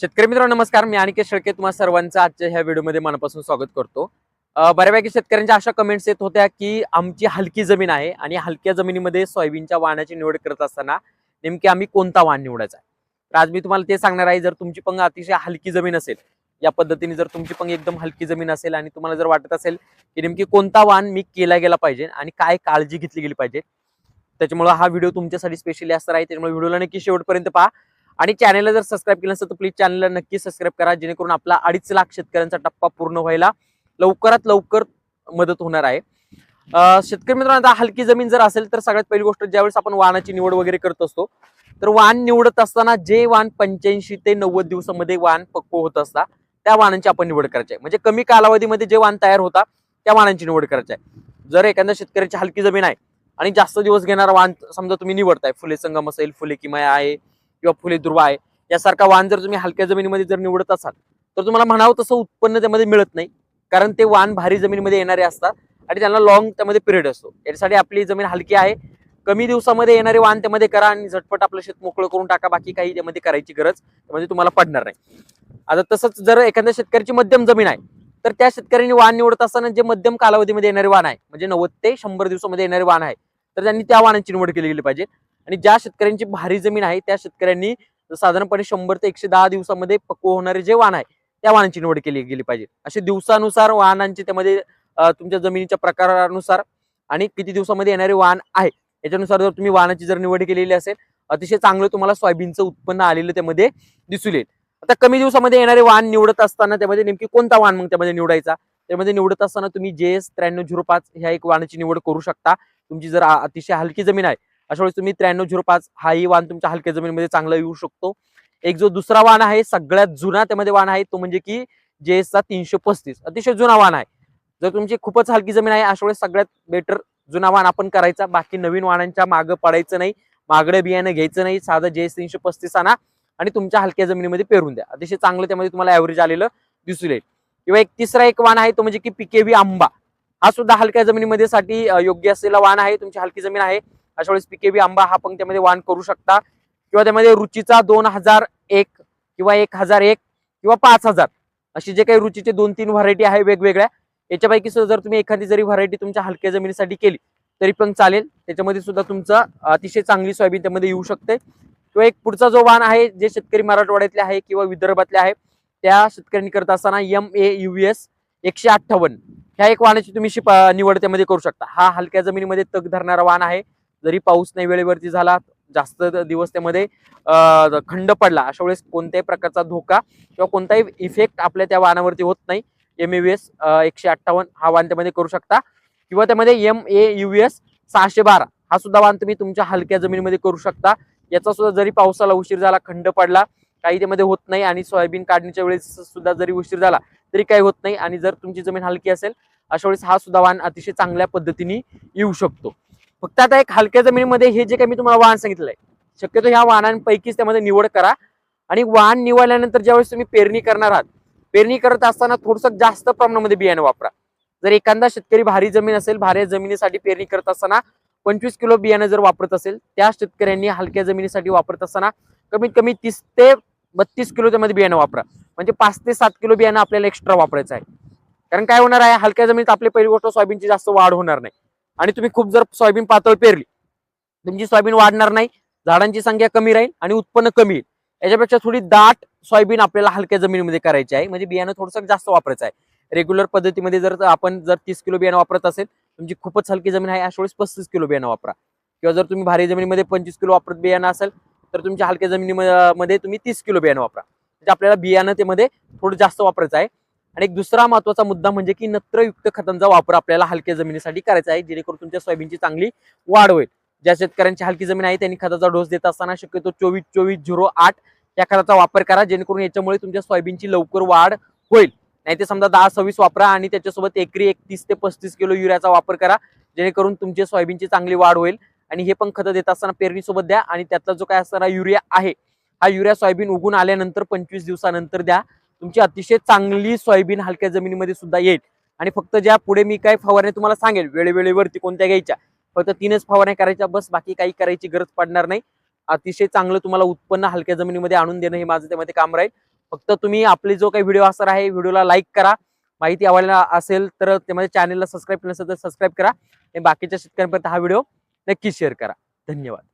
शेतकरी मित्रांनो नमस्कार. मी अनिकेत शेळके तुम्हाला सर्वांचं आजच्या ह्या व्हिडिओमध्ये मनापासून स्वागत करतो. बऱ्यापैकी शेतकऱ्यांच्या अशा कमेंट्स येत होत्या की आमची हलकी जमीन आहे आणि हलक्या जमिनीमध्ये सोयाबीनच्या वाणाची निवड करत असताना नेमकी आम्ही कोणता वाण निवडायचा तर आज मी तुम्हाला ते सांगणार आहे जर तुमची पंग अतिशय हलकी जमीन असेल या पद्धतीने जर तुमची पंग एकदम हलकी जमीन असेल आणि तुम्हाला जर वाटत असेल की नेमकी कोणता वाण मी केला गेला पाहिजे आणि काय काळजी घेतली गेली पाहिजे त्याच्यामुळे हा व्हिडिओ तुमच्यासाठी स्पेशली असणार आहे त्याच्यामुळे व्हिडिओला नक्की शेवटपर्यंत पहा. आणि चॅनलला जर सबस्क्राईब केलं नसेल तर प्लीज चॅनलला नक्की सबस्क्राईब करा जेणेकरून आपला अडीच लाख शेतकऱ्यांचा टप्पा पूर्ण व्हायला लवकरात लवकर मदत होणार आहे. शेतकरी मित्रांनो आता हलकी जमीन जर असेल तर सगळ्यात पहिली गोष्ट ज्यावेळेस आपण वाहनाची निवड वगैरे करत असतो तर वाहन निवडत असताना जे वाहन पंच्याऐंशी ते नव्वद दिवसामध्ये वाहन पक्व होत असता त्या वाहनांची आपण निवड करायची आहे. म्हणजे कमी कालावधीमध्ये जे वाहन तयार होता त्या वाहनांची निवड करायची आहे. जर एखाद्या शेतकऱ्याची हलकी जमीन आहे आणि जास्त दिवस घेणारा वाहन समजा तुम्ही निवडताय फुले संगम असेल फुले किमया आहे किंवा फुले दुर्वा आहे यासारखा वाण जर तुम्ही हलक्या जमिनीमध्ये जर निवडत असाल तर तुम्हाला म्हणावं तसं उत्पन्न त्यामध्ये मिळत नाही कारण ते वाण भारी जमिनीमध्ये येणारे असतात आणि त्यांना लॉंग त्यामध्ये पिरियड असतो. यासाठी आपली जमीन हलकी आहे कमी दिवसामध्ये येणारे वाहन त्यामध्ये करा आणि झटपट आपलं शेत मोकळं करून टाका बाकी काही त्यामध्ये करायची गरज त्यामध्ये तुम्हाला पडणार नाही. आता तसंच जर एखाद्या शेतकऱ्याची मध्यम जमीन आहे तर त्या शेतकऱ्यांनी वाहन निवडत असताना जे मध्यम कालावधीमध्ये येणारे वाहन आहे म्हणजे नव्वद ते शंभर दिवसामध्ये येणारे वाहन आहे तर त्यांनी त्या वाहनांची निवड केली गेली पाहिजे. आणि ज्या शेतकऱ्यांची भारी जमीन आहे त्या शेतकऱ्यांनी साधारणपणे शंभर ते एकशे दहा दिवसामध्ये पक्व होणारे जे वाहन आहे त्या वाहनांची निवड केली गेली पाहिजे. असे दिवसानुसार वाहनांची त्यामध्ये तुमच्या जमिनीच्या प्रकारानुसार आणि किती दिवसामध्ये येणारे वाहन आहे याच्यानुसार जर तुम्ही वाहनाची जर निवड केलेली असेल अतिशय चांगलं तुम्हाला सोयाबीनचं उत्पन्न आलेलं त्यामध्ये दिसून येईल. आता कमी दिवसामध्ये येणारे वाहन निवडत असताना त्यामध्ये नेमकी कोणता वाहन मग त्यामध्ये निवडायचा? त्यामध्ये निवडत असताना तुम्ही जे एस त्र्याण्णव झिरो पाच ह्या एक वाहनाची निवड करू शकता. तुमची जर अतिशय हलकी जमीन आहे अशा वेळेस तुम्ही त्र्याण्णव झिरो पाच हाही वाहन तुमच्या हलक्या जमिनीमध्ये चांगला येऊ शकतो. एक जो दुसरा वाहन आहे सगळ्यात जुना त्यामध्ये वाहन आहे तो म्हणजे की जे चा तीनशे पस्तीस. अतिशय जुना वाहन आहे. जर तुमची खूपच हलकी जमीन आहे अशा वेळेस सगळ्यात बेटर जुना वाहन आपण करायचा. बाकी नवीन वाहनांच्या मागं पडायचं नाही मागडं बियाणं घ्यायचं नाही साधं जे एस तीनशे पस्तीस आणा आणि तुमच्या हलक्या जमिनीमध्ये पेरून द्या. अतिशय चांगलं त्यामध्ये तुम्हाला ॲव्हरेज आलेलं दिसून येईल. किंवा एक तिसरा एक वाहन आहे तो म्हणजे की पिकेबी आंबा. हा सुद्धा हलक्या जमिनीमध्ये साठी योग्य असलेला वाहन आहे. तुमची हलकी जमीन आहे. अशा वेळेस पिकेबी आंबा हा पण त्यामध्ये वाण करू शकता. किंवा त्यामध्ये रुचीचा दोन हजार एक किंवा एक हजार एक किंवा पाच हजार अशी जे काही रुचीचे दोन तीन व्हरायटी आहे वेगवेगळ्या याच्यापैकी सुद्धा जर तुम्ही एखादी जरी व्हरायटी तुमच्या हलक्या जमिनीसाठी केली तरी पण चालेल. त्याच्यामध्ये सुद्धा तुमचं अतिशय चांगली सोयाबीन त्यामध्ये येऊ शकते. किंवा एक पुढचा जो वाण आहे जे शेतकरी मराठवाड्यातले आहे किंवा विदर्भातले आहे त्या शेतकऱ्यांनी करत असताना एम ए यू एस एकशे अठ्ठावन्न. ह्या एक वाणाची तुम्ही शिप निवड त्यामध्ये करू शकता. हा हलक्या जमिनीमध्ये तग धरणारा वाण आहे. जरी पाऊस नाही वेळेवरती झाला जास्त दिवस त्यामध्ये खंड पडला अशा वेळेस कोणत्याही प्रकारचा धोका किंवा कोणताही इफेक्ट आपल्या त्या वाहनावरती होत नाही. एम ए एस एकशे अठ्ठावन्न हा वाहन त्यामध्ये करू शकता. किंवा त्यामध्ये एम ए यू एस सहाशे बारा हा सुद्धा वाहन तुम्ही तुमच्या हलक्या जमिनीमध्ये करू शकता. याचा सुद्धा जरी पावसाला उशीर झाला खंड पडला काही त्यामध्ये होत नाही आणि सोयाबीन काढण्याच्या वेळेस सुद्धा जरी उशीर झाला तरी काही होत नाही. आणि जर तुमची जमीन हलकी असेल अशा वेळेस हा सुद्धा वाहन अतिशय चांगल्या पद्धतीने येऊ शकतो. फक्त आता एक हलक्या जमिनीमध्ये हे जे काही मी तुम्हाला वाहन सांगितलंय शक्यतो ह्या वाहनांपैकीच त्यामध्ये निवड करा. आणि वाहन निवडल्यानंतर ज्यावेळेस तुम्ही पेरणी करणार आहात पेरणी करत असताना थोडस जास्त प्रमाणामध्ये बियाणं वापरा. जर एखादा शेतकरी भारी जमीन असेल भारी जमिनीसाठी पेरणी करत असताना पंचवीस किलो बियाणं जर वापरत असेल त्या शेतकऱ्यांनी हलक्या जमिनीसाठी वापरत असताना कमीत कमी तीस ते बत्तीस किलो त्यामध्ये बियाणं वापरा. म्हणजे पाच ते सात किलो बियाणं आपल्याला एक्स्ट्रा वापरायचं आहे. कारण काय होणार आहे हलक्या जमिनीत आपली पहिली गोष्ट सोयाबीनची जास्त वाढ होणार नाही. आणि तुम्ही खूप जर सोयाबीन पातळ पेरली तुमची सोयाबीन वाढणार नाही झाडांची संख्या कमी राहील आणि उत्पन्न कमी येईल. याच्यापेक्षा थोडी दाट सोयाबीन आपल्याला हलक्या जमिनीमध्ये करायची आहे. म्हणजे बियाणं थोडंसं जास्त वापरायचं आहे. रेग्युलर पद्धतीमध्ये जर आपण जर तीस किलो बियाणं वापरत असेल तुमची खूपच हलकी जमीन आहे. अशा वेळेस पस्तीस किलो बियाणं वापरा. किंवा जर तुम्ही भारी जमिनीमध्ये पंचवीस किलो वापरत बियाणं असेल तर तुमच्या हलक्या जमिनीमध्ये तुम्ही तीस किलो बियाणं वापरा. म्हणजे आपल्याला बियाणं त्यामध्ये थोडं जास्त वापरायचं आहे. आणि एक दुसरा महत्त्वाचा मुद्दा म्हणजे की नत्रयुक्त खतांचा वापर आपल्याला हलक्या जमिनीसाठी करायचा आहे जेणेकरून तुमच्या सोयाबीनची चांगली वाढ होईल. ज्या शेतकऱ्यांची हलकी जमीन आहे त्यांनी खताचा डोस देत असताना शक्यतो चोवीस चोवीस झिरो आठ या खताचा वापर करा जेणेकरून याच्यामुळे तुमच्या सोयाबीनची लवकर वाढ होईल. नाही ते समजा दहा सव्वीस वापरा आणि त्याच्यासोबत एकरी एकतीस ते पस्तीस किलो युरियाचा वापर करा जेणेकरून तुमच्या सोयाबीनची चांगली वाढ होईल. आणि हे पण खतं देत असताना पेरणीसोबत द्या आणि त्यातला जो काय असणारा युरिया आहे हा युरिया सोयाबीन उगून आल्यानंतर पंचवीस दिवसानंतर द्या. तुमची अतिशय चांगली सोयाबीन हलक्या जमिनीमध्ये सुद्धा येईल. आणि फक्त ज्या पुढे मी काय फवारण्या तुम्हाला सांगेल वेळेवेळेवरती कोणत्या घ्यायच्या फक्त तीनच फवारण्या करायच्या बस बाकी काही करायची गरज पडणार नाही. अतिशय चांगलं तुम्हाला उत्पन्न हलक्या जमिनीमध्ये आणून देणं हे माझं त्यामध्ये काम राहील. फक्त तुम्ही आपले जो काही व्हिडिओ असणार आहे व्हिडिओला लाईक करा. माहिती आवडला असेल तर त्यामध्ये चॅनलला सबस्क्राईब नसेल तर सबस्क्राईब करा. आणि बाकीच्या शेतकऱ्यांपर्यंत हा व्हिडिओ नक्की शेअर करा. धन्यवाद.